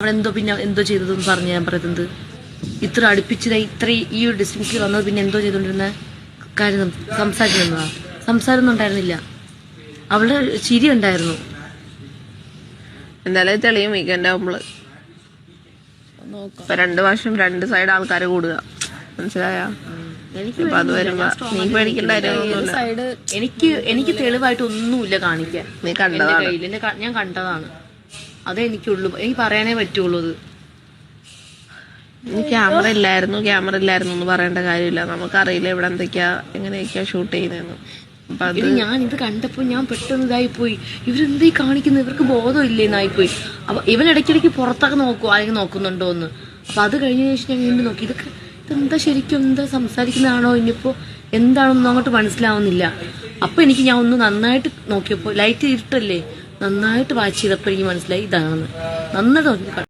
അവൻ എന്തോ പിന്നെ എന്തോ ചെയ്തതെന്ന് പറഞ്ഞു ഞാൻ പറയുന്നത് ഇത്ര അടുപ്പിച്ചത് ഇത്ര ഈ ഒരു ഡിസ്റ്റൻസിൽ വന്നത് പിന്നെ എന്തോ ചെയ്തോണ്ടിരുന്ന? കാര്യം സം- സംസാരിച്ചിരുന്നതാ സംസാരമൊന്നും ഉണ്ടായിരുന്നില്ല. അവളുടെ ചിരി ഉണ്ടായിരുന്നു. എന്തായാലും തെളിയും വീക്കെൻഡ് ആവുമ്പൾ. ഇപ്പൊ രണ്ടു വർഷം രണ്ട് സൈഡ് ആൾക്കാര് കൂടുക. മനസ്സിലായ? എനിക്ക് എനിക്ക് തെളിവായിട്ട് ഒന്നുമില്ല കാണിക്കാൻ. ഞാൻ കണ്ടതാണ്. അതേ എനിക്കുള്ളൂ. എനിക്ക് പറയാനേ പറ്റുള്ളൂ അത്. ഇനി ക്യാമറ ഇല്ലായിരുന്നു ക്യാമറ ഇല്ലായിരുന്നു എന്ന് പറയേണ്ട കാര്യമില്ല. നമുക്കറിയില്ല ഇവിടെ എന്തൊക്കെയാ എങ്ങനെയൊക്കെയാ ഷൂട്ട് ചെയ്യുന്നതെന്ന്. ഞാൻ ഇത് കണ്ടപ്പോ ഞാൻ പെട്ടെന്ന് ഇതായി പോയി ഇവരെന്തീ കാണിക്കുന്നത് ഇവർക്ക് ബോധമില്ലേന്നായി പോയി അപ്പൊ ഇവൻ ഇടയ്ക്കിടയ്ക്ക് പുറത്തൊക്കെ നോക്കും ആരെങ്കിലും നോക്കുന്നുണ്ടോ എന്ന്. അപ്പൊ അത് കഴിഞ്ഞ ശേഷം ഞാൻ വീണ്ടും നോക്കി. ഇതൊക്കെ ഇതെന്താ ശരിക്കും എന്താ സംസാരിക്കുന്നതാണോ ഇനിയിപ്പോ? എന്താണെന്നോ അങ്ങോട്ട് മനസ്സിലാവുന്നില്ല. അപ്പൊ എനിക്ക് ഞാൻ ഒന്ന് നന്നായിട്ട് നോക്കിയപ്പോ ലൈറ്റ് ഇരുട്ടല്ലേ? നന്നായിട്ട് വാച്ച് ചെയ്തപ്പോ എനിക്ക് മനസ്സിലായി ഇതാണെന്ന് നന്നായിട്ട്